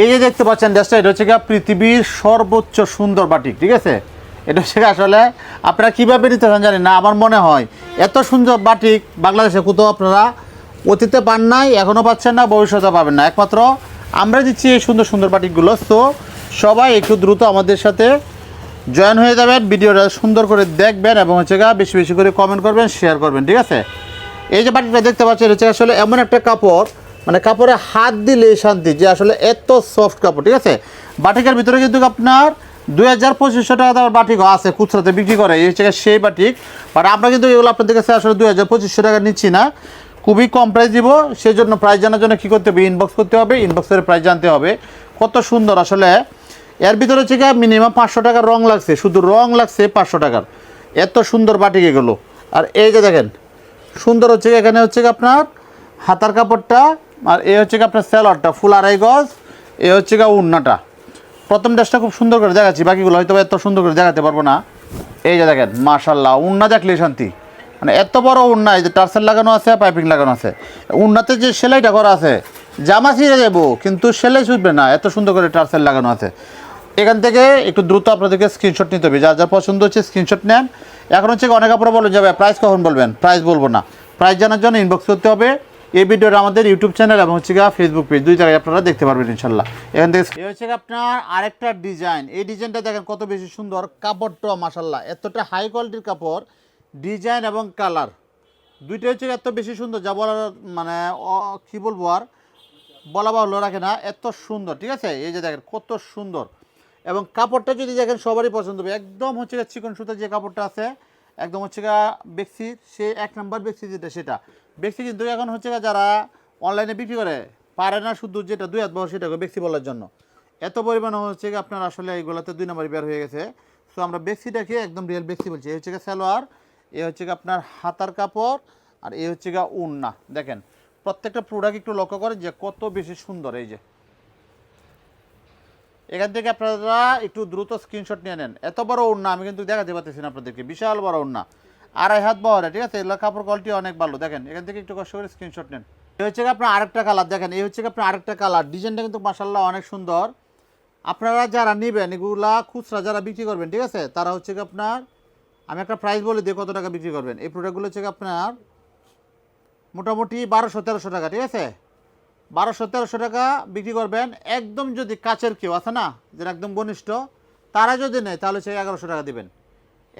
এই যে দেখতে পাচ্ছেন ড্রেসটা এটা হচ্ছে গিয়ে পৃথিবীর সর্বোচ্চ সুন্দর বাটিক, ঠিক আছে? এটা হচ্ছে আসলে আপনারা কীভাবে নিতে চান জানি না, আমার মনে হয় এত সুন্দর বাটিক বাংলাদেশে কোথাও আপনারা অতীতে পান নাই এখনও পাচ্ছেন না, ভবিষ্যতে পাবেন না। একমাত্র আমরা দিচ্ছি এই সুন্দর সুন্দর বাটিকগুলো। তো সবাই একটু দ্রুত আমাদের সাথে জয়েন হয়ে যাবেন, ভিডিওটা সুন্দর করে দেখবেন এবং হচ্ছে গা বেশি বেশি করে কমেন্ট করবেন শেয়ার করবেন, ঠিক আছে? এই যে বাটিকটা দেখতে পাচ্ছেন হচ্ছে আসলে এমন একটা কাপড় মানে কাপড়ে হাত দিলে শান্তি, যে আসলে এত সফট কাপড়, ঠিক আছে? বাটিকের ভিতরে কিন্তু আপনার দুই হাজার পঁচিশশো টাকা দামের বাটিক আছে খুচরাতে বিক্রি করে, এই হচ্ছে সেই বাটিক। বাট আমরা কিন্তু এগুলো আপনাদের কাছে আসলে দুই হাজার পঁচিশশো টাকা নিচ্ছি না। খুবই কম প্রাইস দিব সেই জন্য প্রাইস জানার জন্য কী করতে হবে? ইনবক্স করতে হবে ইনবক্সের প্রাইস জানতে হবে। কত সুন্দর আসলে। এর ভিতরে হচ্ছে মিনিমাম পাঁচশো টাকার রং লাগছে, শুধু রং লাগছে পাঁচশো টাকার। এত সুন্দর বাটিক এগুলো। আর এই যে দেখেন, সুন্দর হচ্ছে এখানে হচ্ছে আপনার হাতার কাপড়টা আর এ হচ্ছে আপনার স্যালোয়ারটা ফুল আড়াই গজ, এ হচ্ছে গিয়ে উন্নাটা। প্রথম ড্রেসটা খুব সুন্দর করে দেখাচ্ছি, বাকিগুলো হয়তো এত সুন্দর করে দেখাতে পারব না। এই যে দেখেন মাশাল্লাহ উন্না দেখলে শান্তি। মানে এত বড় উন্না, এই যে টার্সেল লাগানো আছে, পাইপিং লাগানো আছে। উন্নাতে যে সেলাইটা করা আছে, জামা ছিঁড়ে যাব, কিন্তু সেলাই ছুটবে না, এত সুন্দর করে টার্সেল লাগানো আছে। এখান থেকে একটু দ্রুত আপনাদেরকে স্ক্রিনশট নিতে হবে, যার যা পছন্দ হচ্ছে স্ক্রিনশট নেন। এখন হচ্ছে অনেক আপনারা বলেন যাবে প্রাইস কখন বলবেন? প্রাইস বলব না। প্রাইস জানার জন্য ইনবক্স করতে হবে। এই ভিডিওটা আমাদের ইউটিউব চ্যানেল এবং হচ্ছে ফেসবুক পেজ দুই জায়গায় আপনারা দেখতে পারবেন ইনশাল্লাহ এখান থেকে এই হচ্ছে আপনার আরেকটা ডিজাইন এই ডিজাইনটা দেখেন কত বেশি সুন্দর কাপড়টা মাসাল্লাহ এতটা হাই কোয়ালিটির কাপড় ডিজাইন এবং কালার দুইটা হচ্ছে এত বেশি সুন্দর, যা বলার মানে কি বলব আর? বলা বাহুল্য রাখে না, এত সুন্দর, ঠিক আছে? এই যে দেখেন কত সুন্দর। এবং কাপড়টা যদি দেখেন সবারই পছন্দ হবে, একদম হচ্ছে চিকন সুতার যে কাপড়টা আছে, একদম হচ্ছে বেক্সির সে এক নাম্বার বেক্সি যেটা, সেটা। বেক্সি কিন্তু এখন হচ্ছে যারা অনলাইনে বিক্রি করে, পারে না শুধু যেটা দুই হাত বড় সেটাকে বেক্সি বলার জন্য। এত পরিমাণ হচ্ছে আপনার আসলে এইগুলোতে দুই নম্বর বের হয়ে গেছে। সো আমরা বেক্সিটাকে একদম রিয়েল বেক্সি বলছি। এই হচ্ছে গিয়ে সালোয়ার এ হচ্ছে গিয়ে আপনার হাতার কাপড়, আর এ হচ্ছে গিয়ে উন্না। দেখেন, প্রত্যেকটা প্রোডাক্ট একটু লক্ষ্য করে যে কত বেশি সুন্দর, এই যে। এখান থেকে আপনারা একটু দ্রুত স্ক্রিনশট নিয়ে নেন। এত বড় ওড়না আমি কিন্তু দেখাতে পারতেছি না আপনাদেরকে। বিশাল বড় ওড়না আড়াই হাত বহরে, ঠিক আছে? এগুলো কাপড় কোয়ালিটি অনেক ভালো। দেখেন, এখান থেকে একটু কষ্ট করে স্ক্রিনশট নেন। এই হচ্ছে আপনার আরেকটা কালার দেখেন, এই হচ্ছে আপনার আরেকটা কালার ডিজাইনটা কিন্তু মাসাল্লাহ অনেক সুন্দর। আপনারা যারা নেবেন, এগুলা খুচরা যারা বিক্রি করবেন, ঠিক আছে? তারা হচ্ছে আপনার, আমি একটা প্রাইস বলে দিই, কত টাকা বিক্রি করবেন। এই প্রোডাক্টগুলো হচ্ছে আপনার মোটামুটি বারোশো, তেরোশো টাকা, ঠিক আছে? বারোশো, তেরোশো টাকা বিক্রি করবেন। একদম যদি কাছের কেউ আছে না যেটা একদম ঘনিষ্ঠ, তারা যদি নেয়, তাহলে সে এগারোশো টাকা দিবেন।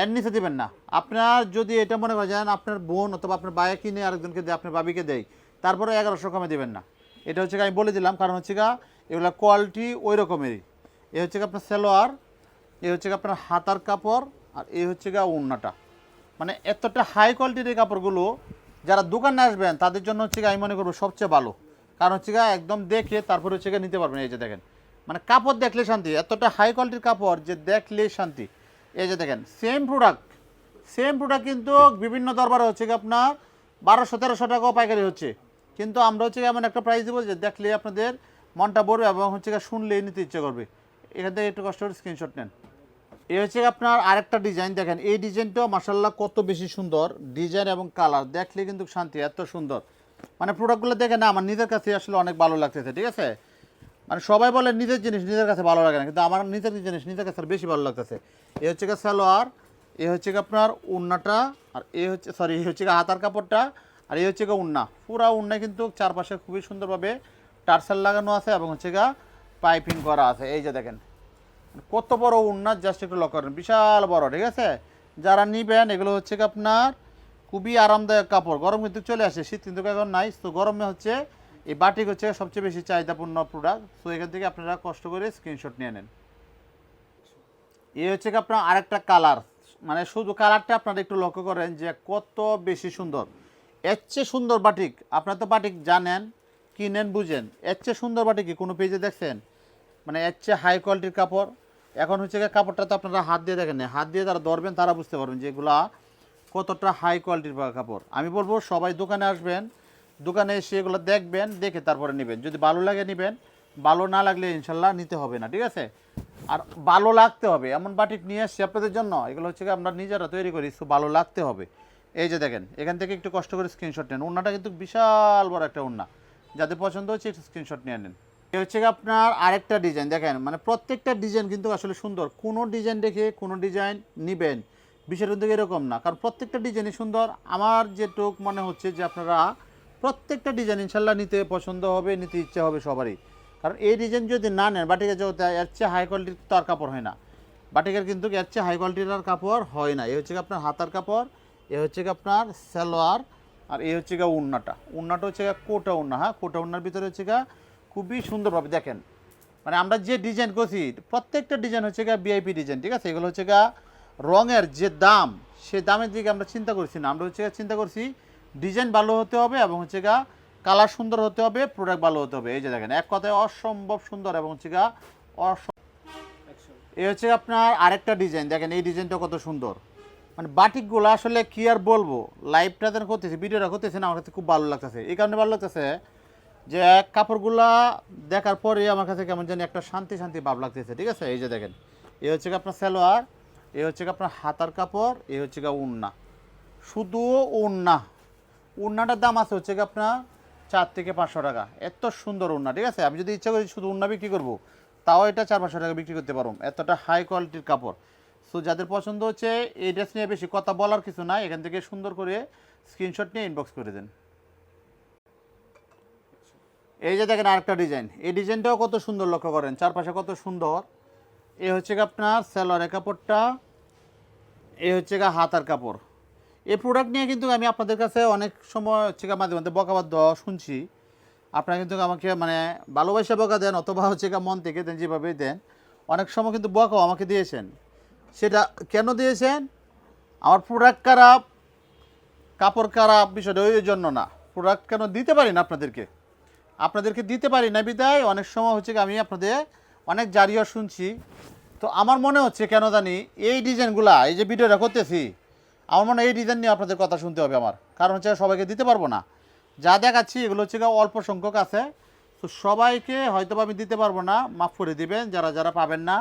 এর নিচে দিবেন না। আপনার যদি এটা মনে করে করেন আপনার বোন অথবা আপনার বায়ে কিনে আরেকজনকে দেয়, আপনার বাবিকে দেয়, তারপরে এগারোশো কমে দিবেন না। এটা হচ্ছে আমি বলে দিলাম, কারণ হচ্ছে গা এগুলো কোয়ালিটি ওই রকমেরই। এ হচ্ছে আপনার সালোয়ার, এ হচ্ছে আপনার হাতার কাপড়, আর এ হচ্ছে গা উন্নাটা মানে এতটা হাই কোয়ালিটির এই কাপড়গুলো যারা দোকানে আসবেন, তাদের জন্য হচ্ছে আমি মনে করব সবচেয়ে ভালো। কারণ হচ্ছে গিয়ে একদম দেখে তারপরে হচ্ছে গিয়ে নিতে পারবেন, এই যে দেখেন। মানে কাপড় দেখলে শান্তি, এতটা হাই কোয়ালিটির কাপড় যে দেখলে শান্তি। এই যে দেখেন সেম প্রোডাক্ট সেম প্রোডাক্ট কিন্তু বিভিন্ন দরবারে হচ্ছে গিয়ে আপনার বারোশো, তেরোশো টাকাও পাইকারি হচ্ছে। কিন্তু আমরা হচ্ছে এমন একটা প্রাইস দেবো যে দেখলে আপনাদের মনটা ভরবে এবং হচ্ছে গিয়ে শুনলেই নিতে ইচ্ছে করবে। এখান থেকে একটু কষ্ট করে স্ক্রিনশট নেন। এই হচ্ছে আপনার আরেকটা ডিজাইন দেখেন। এই ডিজাইনটাও মাসাল্লাহ কত বেশি সুন্দর। ডিজাইন এবং কালার দেখলে কিন্তু শান্তি, এত সুন্দর। মানে প্রোডাক্টগুলো দেখে না, আমার নিজের কাছে আসলে অনেক ভালো লাগতেছে, ঠিক আছে? মানে সবাই বলে নিজের জিনিস নিজের কাছে ভালো লাগে না, কিন্তু আমার নিজের জিনিস নিজের কাছে বেশি ভালো লাগতেছে। এ হচ্ছে গিয়ে সালোয়ার, এ হচ্ছে গিয়ে আপনার উন্নাটা, আর এ হচ্ছে সরি এ হচ্ছে গিয়ে হাতার কাপড়টা, আর এই হচ্ছে গিয়ে উন্না। পুরা উন্না কিন্তু চারপাশে খুবই সুন্দরভাবে টার্সেল লাগানো আছে এবং হচ্ছে গিয়ে পাইপিং করা আছে। এই যে দেখেন, কত বড় উন্নাত জাস্ট একটু লক্ষ্য করেন, বিশাল বড়, ঠিক আছে? যারা নিবেন, এগুলো হচ্ছে আপনার খুবই আরামদায়ক কাপড়, গরম কিন্তু চলে আসে, শীত কিন্তু এখন নাই, তো গরমে হচ্ছে এই বাটিক হচ্ছে সবচেয়ে বেশি চাহিদাপূর্ণ প্রোডাক্ট তো এখান থেকে আপনারা কষ্ট করে স্ক্রিনশট নিয়ে নেন। এ হচ্ছে কি আপনার আরেকটা কালার মানে শুধু কালারটা আপনারা একটু লক্ষ্য করেন যে কত বেশি সুন্দর। এর চেয়ে সুন্দর বাটিক, আপনারা তো বাটিক জানেন, কিনেন, বুঝেন। এর চেয়ে সুন্দর বাটিক কি কোনো পেজে দেখছেন? মানে এর চেয়ে হাই কোয়ালিটির কাপড়। এখন হচ্ছে গিয়ে কাপড়টা তো আপনারা হাত দিয়ে দেখেন হাত দিয়ে তারা ধরবেন, তারা বুঝতে পারবেন যে এগুলা কতটা হাই কোয়ালিটির কাপড়। আমি বলব সবাই দোকানে আসবেন দোকানে এসে এগুলো দেখবেন, দেখে তারপরে নেবেন। যদি ভালো লাগে নেবেন, ভালো না লাগলে ইনশাল্লাহ নিতে হবে না, ঠিক আছে? আর ভালো লাগতে হবে, এমন বাটিক নিয়ে এসছি আপনাদের জন্য, এগুলো হচ্ছে আমরা নিজেরা তৈরি করি তো ভালো লাগতে হবে। এই যে দেখেন, এখান থেকে একটু কষ্ট করে স্ক্রিনশট নেন ওড়নাটা কিন্তু বিশাল বড় একটা ওড়না যাদের পছন্দ হচ্ছে একটু স্ক্রিনশট নিয়ে নেন। এ হচ্ছে আপনার আরেকটা ডিজাইন দেখেন মানে প্রত্যেকটা ডিজাইন কিন্তু আসলে সুন্দর। কোনো ডিজাইন দেখে কোনো ডিজাইন নিবেন। বিষয়টা কিন্তু এরকম না, কারণ প্রত্যেকটা ডিজাইনই সুন্দর। আমার যেটুক মনে হচ্ছে যে আপনারা প্রত্যেকটা ডিজাইন ইনশাল্লাহ নিতে পছন্দ হবে, নিতে ইচ্ছে হবে সবারই। কারণ এই ডিজাইন যদি না নেন বাটিকের জগতে এর চেয়ে হাই কোয়ালিটির তো আর কাপড় হয় না। বাটিকের কিন্তু এর চেয়ে হাই কোয়ালিটির আর কাপড় হয় না। এ হচ্ছে গিয়ে আপনার হাতার কাপড়, এ হচ্ছে গিয়ে আপনার সালোয়ার, আর এই হচ্ছে গিয়ে উন্নাটা। উন্নাটা হচ্ছে গিয়ে কোটা উন্না হ্যাঁ? কোটা উন্নার ভিতরে হচ্ছে গিয়ে খুবই সুন্দরভাবে দেখেন। মানে আমরা যে ডিজাইন করছি, প্রত্যেকটা ডিজাইন হচ্ছে গিয়ে বিআইপি ডিজাইন ঠিক আছে? এগুলো হচ্ছে গিয়ে রঙের যে দাম, সে দামের দিকে আমরা চিন্তা করছি না। আমরা হচ্ছে গিয়ে চিন্তা করছি ডিজাইন ভালো হতে হবে এবং হচ্ছে গা কালার সুন্দর হতে হবে প্রোডাক্ট ভালো হতে হবে। এই যে দেখেন এক কথায় অসম্ভব সুন্দর এবং হচ্ছে গা এই হচ্ছে আপনার আরেকটা ডিজাইন। দেখেন এই ডিজাইনটা কত সুন্দর। মানে বাটিকগুলো আসলে কি আর বলব? লাইভটা যেন করতেছে ভিডিওটা করতেছে না আমার কাছে খুব ভালো লাগতেছে। এই কারণে ভালো লাগতেছে যে কাপড়গুলা দেখার পরে আমার কাছে কেমন জানি একটা শান্তি শান্তি ভাব লাগতেছে ঠিক আছে? এই যে দেখেন এই হচ্ছে আপনার সালোয়ার এই হচ্ছে আপনার হাতার কাপড় এই হচ্ছে উন্না। শুধু উন্না উন্নাটার দাম আছে হচ্ছে গিয়ে আপনার চার থেকে পাঁচশো টাকা। এত সুন্দর উন্না, ঠিক আছে? আমি যদি ইচ্ছা করি শুধু উন্না বিক্রি করব, তাও এটা চার পাঁচশো টাকা বিক্রি করতে পারব। এতটা হাই কোয়ালিটির কাপড়। সো যাদের পছন্দ হচ্ছে, এই ড্রেস নিয়ে বেশি কথা বলার কিছু নাই। এখান থেকে সুন্দর করে স্ক্রিনশট নিয়ে ইনবক্স করে দেন। এই যে দেখেন আরেকটা ডিজাইন এই ডিজাইনটাও কত সুন্দর লক্ষ্য করেন। চারপাশে কত সুন্দর। এ হচ্ছে আপনার স্যালোয়ারের কাপড়টা, এ হচ্ছে গা হাতার কাপড়। এই প্রোডাক্ট নিয়ে কিন্তু আমি আপনাদের কাছে অনেক সময় হচ্ছে মাঝে মধ্যে বকাবাদ শুনছি। আপনারা কিন্তু আমাকে মানে ভালোবাসা বকা দেন অথবা হচ্ছে মন থেকে দেন, যেভাবেই দেন, অনেক সময় কিন্তু বকাও আমাকে দিয়েছেন। সেটা কেন দিয়েছেন? আমার প্রোডাক্ট খারাপ, কাপড় খারাপ, বিষয়টা ওই জন্য না। প্রোডাক্ট কেন দিতে পারি না আপনাদেরকে? আপনাদেরকে দিতে পারি না বিদায়। অনেক সময় হচ্ছে আমি আপনাদের অনেক জারিও শুনছি। তো আমার মনে হচ্ছে কেন জানি এই ডিজাইনগুলা এই যে ভিডিওটা করতেছি আমার মনে হয় এই ডিজাইন নিয়ে আপনাদের কথা শুনতে হবে আমার। কারণ হচ্ছে সবাইকে দিতে পারব না। যা দেখাচ্ছি এগুলো হচ্ছে অল্প সংখ্যক আছে। তো সবাইকে হয়তো আমি দিতে পারব না, মাফ করে দিবেন, যারা যারা পাবেন না।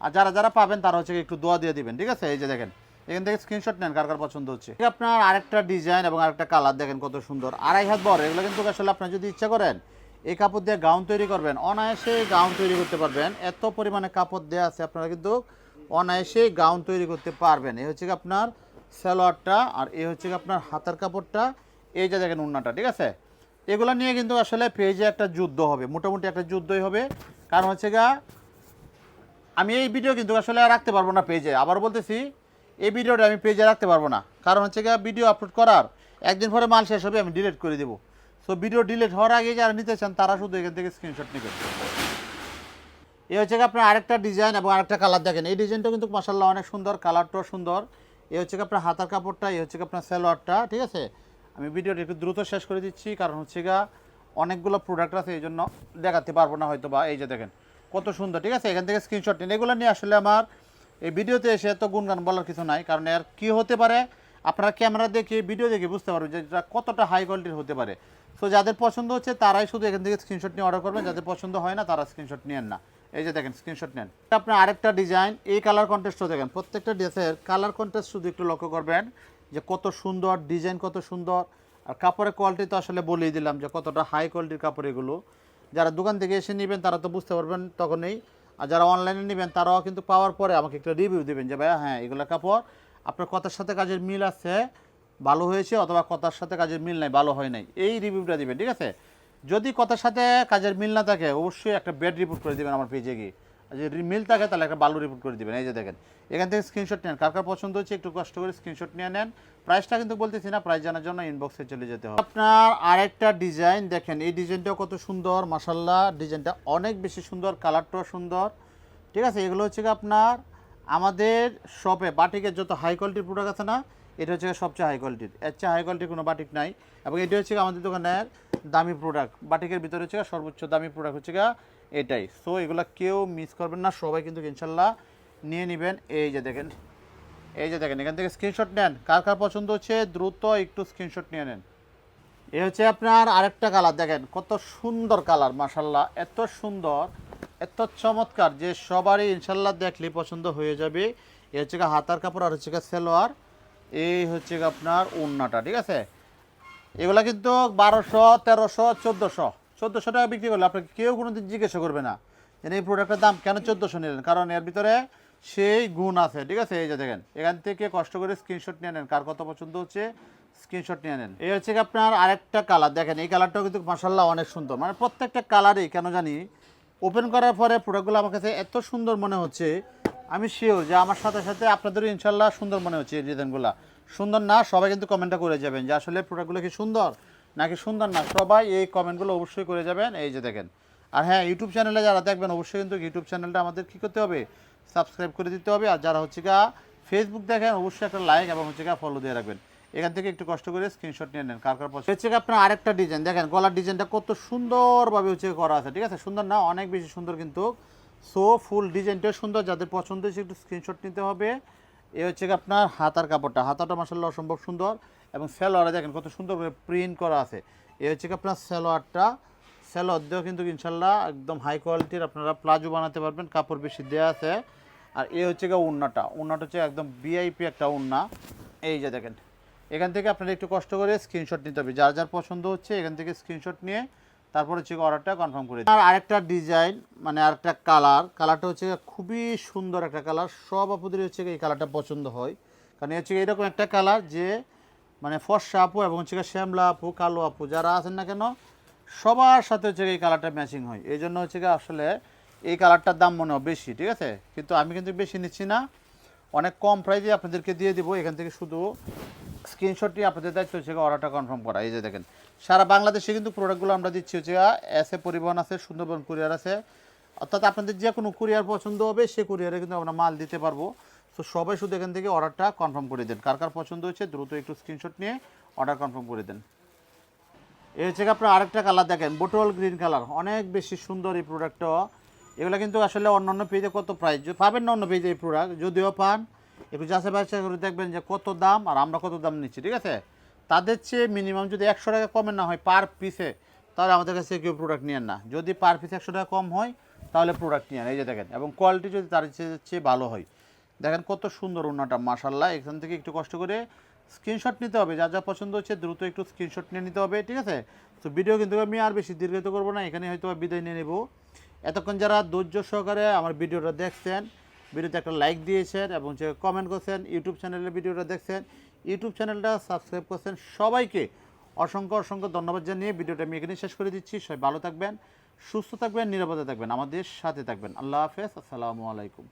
আর যারা যারা পাবেন, তারা হচ্ছে একটু দোয়া দিয়ে দিবেন, ঠিক আছে? এই যে দেখেন, এখান থেকে স্ক্রিনশট নেন কার কার পছন্দ হচ্ছে। আপনার আরেকটা ডিজাইন এবং আরেকটা কালার দেখেন কত সুন্দর। আড়াই হাত বড়, এগুলো কিন্তু আসলে আপনার যদি ইচ্ছা করেন, এই কাপড় দিয়ে গাউন তৈরি করবেন, অনায়াসে গাউন তৈরি করতে পারবেন। এত পরিমাণে কাপড় দেওয়া আছে, আপনারা কিন্তু অনায়াসে গাউন তৈরি করতে পারবেন। এই হচ্ছে আপনার সালোয়ারটা আর এই হচ্ছে আপনার হাতার কাপড়টা, এই যে দেখেন উন্নাটা, ঠিক আছে? এগুলো নিয়ে কিন্তু আসলে পেজে একটা যুদ্ধ হবে, মোটামুটি একটা যুদ্ধই হবে। কারণ হচ্ছে গা আমি এই ভিডিও কিন্তু আসলে রাখতে পারব না পেজে আবার বলতেছি, এই ভিডিওটা আমি পেজে রাখতে পারব না। কারণ হচ্ছে গিয়ে ভিডিও আপলোড করার একদিন পরে মাল শেষ হবে, আমি ডিলিট করে দেবো। সো ভিডিও ডিলিট হওয়ার আগে যারা নিতে চান, তারা শুধু এখান থেকে স্ক্রিনশট নেবেন এই হচ্ছে আপনার আরেকটা ডিজাইন এবং আরেকটা কালার দেখেন। এই ডিজাইনটা কিন্তু মাসাল্লাহ অনেক সুন্দর কালারটাও সুন্দর। এই হচ্ছে গিয়ে আপনার হাতার কাপড়টা এ হচ্ছে গিয়ে আপনার সালোয়ারটা, ঠিক আছে? আমি ভিডিওটা একটু দ্রুত শেষ করে দিচ্ছি, কারণ হচ্ছে গা অনেকগুলো প্রোডাক্ট আছে, এই জন্য দেখাতে পারব না হয়তো বা এই যে দেখেন, কত সুন্দর, ঠিক আছে? এখান থেকে স্ক্রিনশট নিন। এগুলো নিয়ে আসলে আমার এই ভিডিওতে এসে এত গুণগান বলার কিছু নাই, কারণ এর কী হতে পারে? আপনারা ক্যামেরা দেখে, ভিডিও দেখে বুঝতে পারবেন যে এটা কতটা হাই কোয়ালিটির হতে পারে। সো যাদের পছন্দ হচ্ছে, তারাই শুধু এখান থেকে স্ক্রিনশট নিয়ে অর্ডার করবেন। যাদের পছন্দ হয় না, তারা স্ক্রিনশট নেন না। এই যে দেখেন স্ক্রিনশট নেন। আপনার আরেকটা ডিজাইন এই কালার কন্টেস্টও দেখেন, প্রত্যেকটা ড্রেসের কালার কন্টেস্ট শুধু একটু লক্ষ্য করবেন যে কত সুন্দর ডিজাইন কত সুন্দর, আর কাপড়ের কোয়ালিটি তো আসলে বলেই দিলাম যে কতটা হাই কোয়ালিটির কাপড় এগুলো। যারা দোকান থেকে এসে নেবেন, তারা তো বুঝতে পারবেন তখনই, আর যারা অনলাইনে নেবেন, তারাও কিন্তু পাওয়ার পরে আমাকে একটা রিভিউ দেবেন যে, ভাইয়া হ্যাঁ এগুলো কাপড়, আপনার কথার সাথে কাজের মিল আছে, ভালো হয়েছে, অথবা কথার সাথে কাজের মিল নাই, ভালো হয় নাই। এই রিভিউটা দিবেন, ঠিক আছে? যদি কথার সাথে কাজের মিল না থাকে, অবশ্যই একটা বেড রিপোর্ট করে দিবেন আমার পেজে গিয়ে। যদি মিল থাকে, তাহলে একটা বালু রিপোর্ট করে দিবেন। এই যে দেখেন, এখান থেকে স্ক্রিনশট নেন। কার কার পছন্দ হচ্ছে একটু কষ্ট করে স্ক্রিনশট নিয়ে নেন। প্রাইসটা কিন্তু বলতেছি না প্রাইস জানার জন্য ইনবক্সে চলে যেতে হবে। আপনার আরেকটা ডিজাইন দেখেন, এই ডিজাইনটাও কত সুন্দর মাসাল্লাহ ডিজাইনটা অনেক বেশি সুন্দর কালারটাও সুন্দর। ঠিক আছে, এগুলো হচ্ছে আপনার আমাদের শপে বাটিকের যত হাই কোয়ালিটির প্রোডাক্ট আছে না এটা হচ্ছে সবচেয়ে হাই কোয়ালিটির এর চেয়ে হাই কোয়ালিটির কোনো বাটিক নাই। এবং এটা হচ্ছে আমাদের দোকানের দামি প্রোডাক্ট বাটিকের ভিতরে হচ্ছে সর্বোচ্চ দামি প্রোডাক্ট হচ্ছে এটাই। সো এগুলো কেউ মিস করবেন না। সবাই কিন্তু ইনশাল্লাহ নিয়ে নেবেন। এই যে দেখেন, এই যে দেখেন, এখান থেকে স্ক্রিনশট নেন। কার কার পছন্দ হচ্ছে দ্রুত একটু স্ক্রিনশট নিয়ে নেন। এ হচ্ছে আপনার আরেকটা কালার দেখেন, কত সুন্দর কালার মাসাল্লাহ এত সুন্দর, এত চমৎকার যে সবারই ইনশাল্লাহ দেখলে পছন্দ হয়ে যাবে। এ হচ্ছে হাতার কাপড় আর হচ্ছে সেলোয়ার। এই হচ্ছে আপনার ওড়নাটা, ঠিক আছে? এগুলা কিন্তু বারোশো, তেরোশো, চোদ্দোশো। চোদ্দোশো টাকা বিক্রি করলে আপনাকে কেউ কোনো দিন জিজ্ঞাসা করবে না যে এই প্রোডাক্টের দাম কেন চোদ্দোশো নিলেন? কারণ এর ভিতরে সেই গুণ আছে, ঠিক আছে? এই যে দেখেন, এখান থেকে কষ্ট করে স্ক্রিনশট নিয়ে নেন। কার কত পছন্দ হচ্ছে স্ক্রিনশট নিয়ে নেন। এই হচ্ছে আপনার আরেকটা কালার দেখেন, এই কালারটাও কিন্তু মাসাল্লাহ অনেক সুন্দর। মানে প্রত্যেকটা কালারই কেন জানি ওপেন করার পরে প্রোডাক্টগুলো আমার কাছে এত সুন্দর মনে হচ্ছে আমি শিওর যে আমার সাথে সাথে আপনাদেরও ইনশাল্লাহ সুন্দর মনে হচ্ছে এই ডিজাইনগুলো। সুন্দর না, সবাই কিন্তু কমেন্টটা করে যাবেন যে আসলে প্রোডাক্টগুলো কি সুন্দর নাকি সুন্দর না? সবাই এই কমেন্টগুলো অবশ্যই করে যাবেন। এই যে দেখেন। আর হ্যাঁ ইউটিউব চ্যানেলে যারা দেখবেন, অবশ্যই কিন্তু ইউটিউব চ্যানেলটা আমাদের কী করতে হবে? সাবস্ক্রাইব করে দিতে হবে। আর যারা হচ্ছে গা ফেসবুক দেখেন, অবশ্যই একটা লাইক এবং হচ্ছে গা ফলো দিয়ে রাখবেন। এখান থেকে একটু কষ্ট করে স্ক্রিনশট নিয়ে নেন। কার কার পছন্দ? হচ্ছে আপনার আরেকটা ডিজাইন দেখেন, গলার ডিজাইনটা কত সুন্দরভাবে হচ্ছে করা আছে, ঠিক আছে? সুন্দর না, অনেক বেশি সুন্দর কিন্তু সো ফুল ডিজাইনটাও সুন্দর। যাদের পছন্দ হয়েছে, একটু স্ক্রিনশট নিতে হবে। এ হচ্ছে আপনার হাতার কাপড়টা। হাতাটা মাসাল্লাহ অসম্ভব সুন্দর এবং স্যালোয়ারে দেখেন কত সুন্দরভাবে প্রিন্ট করা আছে। এ হচ্ছে আপনার স্যালোয়ারটা স্যালোয়ার দিয়েও কিন্তু ইনশাল্লাহ একদম হাই কোয়ালিটির আপনারা প্লাজো বানাতে পারবেন, কাপড় বেশি দেওয়া আছে। আর এ হচ্ছে গিয়ে উন্নাটা। উন্নাটা হচ্ছে একদম ভিআইপি একটা উন্না। এই যে দেখেন। এখান থেকে আপনারা একটু কষ্ট করে স্ক্রিনশট নিতে হবে। যার যার পছন্দ হচ্ছে, এখান থেকে স্ক্রিনশট নিয়ে তারপর হচ্ছে অর্ডারটা কনফার্ম করে। আর আরেকটা ডিজাইন মানে আরেকটা কালার কালারটা হচ্ছে খুবই সুন্দর একটা কালার সব আপুদের হচ্ছে এই কালারটা পছন্দ হয়। কারণ হচ্ছে এরকম একটা কালার যে মানে ফর্সা আপু এবং হচ্ছে শ্যামলা আপু, কালো আপু যারা আছেন না কেন, সবার সাথে হচ্ছে এই কালারটা ম্যাচিং হয়। এই জন্য হচ্ছে আসলে এই কালারটার দাম মনে হয় বেশি, ঠিক আছে? কিন্তু আমি কিন্তু বেশি নিচ্ছি না। অনেক কম প্রাইজে আপনাদেরকে দিয়ে দিব। এখান থেকে শুধু স্ক্রিনশট নিয়ে আপনাদের দায়িত্ব হচ্ছে অর্ডারটা কনফার্ম করা। এই যে দেখেন, সারা বাংলাদেশে কিন্তু প্রোডাক্টগুলো আমরা দিচ্ছি হচ্ছে এসে পরিবহন আছে, সুন্দরবন কুরিয়ার আছে। অর্থাৎ আপনাদের যে কোনো কুরিয়ার পছন্দ হবে সে কুরিয়ারে কিন্তু আমরা মাল দিতে পারব। তো সবাই শুধু এখান থেকে অর্ডারটা কনফার্ম করে দেন। কার কার পছন্দ হচ্ছে, দ্রুত একটু স্ক্রিনশট নিয়ে অর্ডার কনফার্ম করে দেন। এই হচ্ছে আপনার আরেকটা কালার দেখেন বোটল গ্রিন কালার অনেক বেশি সুন্দর এই প্রোডাক্টটা এগুলো কিন্তু আসলে অন্যান্য পেজে কত প্রাইস পাবেন না অন্য পেজে এই প্রোডাক্ট যদিও পান একটু যাচাই বাছাই করে দেখবেন যে কত দাম আর আমরা কত দাম নিচ্ছি, ঠিক আছে? তাদের চেয়ে মিনিমাম যদি একশো টাকা কমে না হয় পার পিসে তাহলে আমাদের কাছে কেউ প্রোডাক্ট নিয়েন না। যদি পার পিস একশো টাকা কম হয়, তাহলে প্রোডাক্ট নিয়েন এই যে দেখেন, এবং কোয়ালিটি যদি তার চেয়ে ভালো হয়। দেখেন কত সুন্দর ওনাটা মাশাল্লাহ এখান থেকে একটু কষ্ট করে স্ক্রিনশট নিতে হবে। যা যা পছন্দ হচ্ছে দ্রুত একটু স্ক্রিনশট নিয়ে নিতে হবে, ঠিক আছে? তো ভিডিও কিন্তু আমি আর বেশি দীর্ঘিত করব না। এখানে হয়তো বিদায় নিয়ে নেব। এতক্ষণ যারা ধৈর্য সহকারে আমার ভিডিওটা দেখছেন ভিডিওতে একটা লাইক দিয়েছেন এবং যে কমেন্ট করছেন ইউটিউব চ্যানেলের ভিডিওটা দেখছেন ইউটিউব চ্যানেলটা সাবস্ক্রাইব করছেন সবাইকে। অসংখ্য অসংখ্য ধন্যবাদ জানিয়ে ভিডিওটা আমি এখানে শেষ করে দিচ্ছি। সবাই ভালো থাকবেন, সুস্থ থাকবেন, নিরাপদে থাকবেন, আমাদের সাথে থাকবেন। আল্লাহ হাফেজ, আসসালামু আলাইকুম।